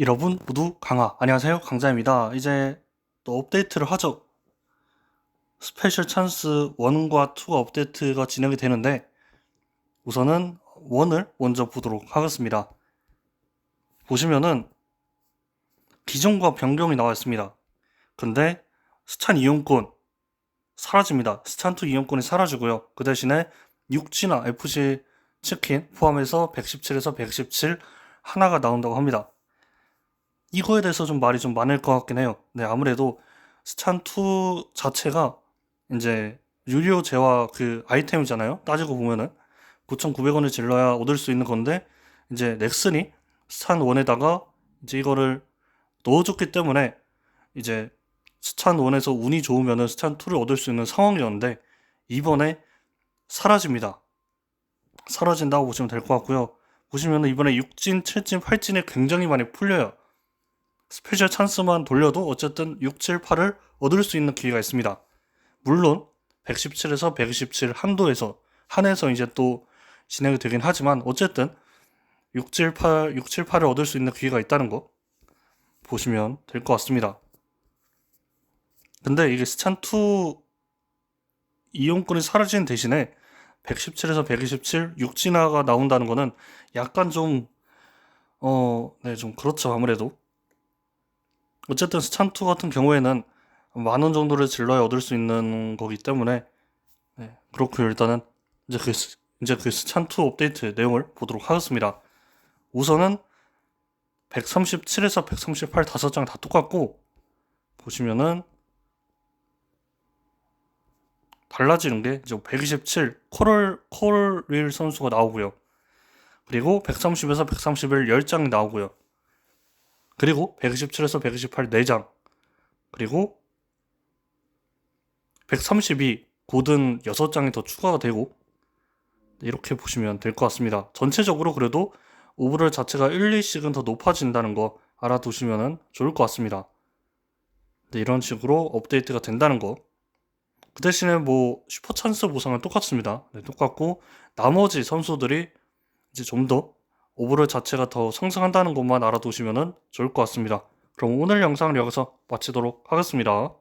여러분 모두 강화. 안녕하세요. 강자입니다. 이제 또 업데이트를 하죠. 스페셜 찬스 1과 2가 업데이트가 진행이 되는데 우선은 1을 먼저 보도록 하겠습니다. 보시면은 기존과 변경이 나와 있습니다. 근데 스찬 이용권 사라집니다. 스찬2 이용권이 사라지고요. 그 대신에 육지나 FC 치킨 포함해서 117에서 117 하나가 나온다고 합니다 이거에 대해서 좀 말이 좀 많을 것 같긴 해요. 네, 아무래도 스찬2 자체가 이제 유료 재화 그 아이템이잖아요. 따지고 보면은 9,900원을 질러야 얻을 수 있는 건데 이제 넥슨이 스찬1에다가 이제 이거를 넣어줬기 때문에 이제 스찬1에서 운이 좋으면은 스찬2를 얻을 수 있는 상황이었는데 이번에 사라집니다. 사라진다고 보시면 될 것 같고요. 보시면은 이번에 6진, 7진, 8진이 굉장히 많이 풀려요. 스페셜 찬스만 돌려도 어쨌든 6, 7, 8을 얻을 수 있는 기회가 있습니다. 물론 117에서 127 한도에서 한에서 이제 또 진행이 되긴 하지만 어쨌든 6, 7, 8, 6, 7, 8을 얻을 수 있는 기회가 있다는 거 보시면 될 것 같습니다. 근데 이게 스찬2 이용권이 사라지는 대신에 117에서 127 육진화가 나온다는 거는 약간 좀 어, 네, 좀 그렇죠. 아무래도 어쨌든 스찬2 같은 경우에는 만 원 정도를 질러야 얻을 수 있는 거기 때문에 네, 그렇고요 일단은 이제 그 스- 이제 그 스찬2 업데이트 내용을 보도록 하겠습니다. 우선은 137에서 138 다섯 장 다 똑같고 보시면은 달라지는 게 이제 127 코럴 코럴 선수가 나오고요. 그리고 130에서 131 10장이 나오고요. 그리고 127에서 128 4장 그리고 132 고든 6장이 더 추가가 되고 이렇게 보시면 될 것 같습니다. 전체적으로 그래도 오버롤 자체가 1, 2씩은 더 높아진다는 거 알아두시면 좋을 것 같습니다. 네, 이런 식으로 업데이트가 된다는 거. 그 대신에 뭐 슈퍼 찬스 보상은 똑같습니다. 네, 똑같고 나머지 선수들이 이제 좀 더 오버롤 자체가 더 상승한다는 것만 알아두시면 좋을 것 같습니다. 그럼 오늘 영상을 여기서 마치도록 하겠습니다.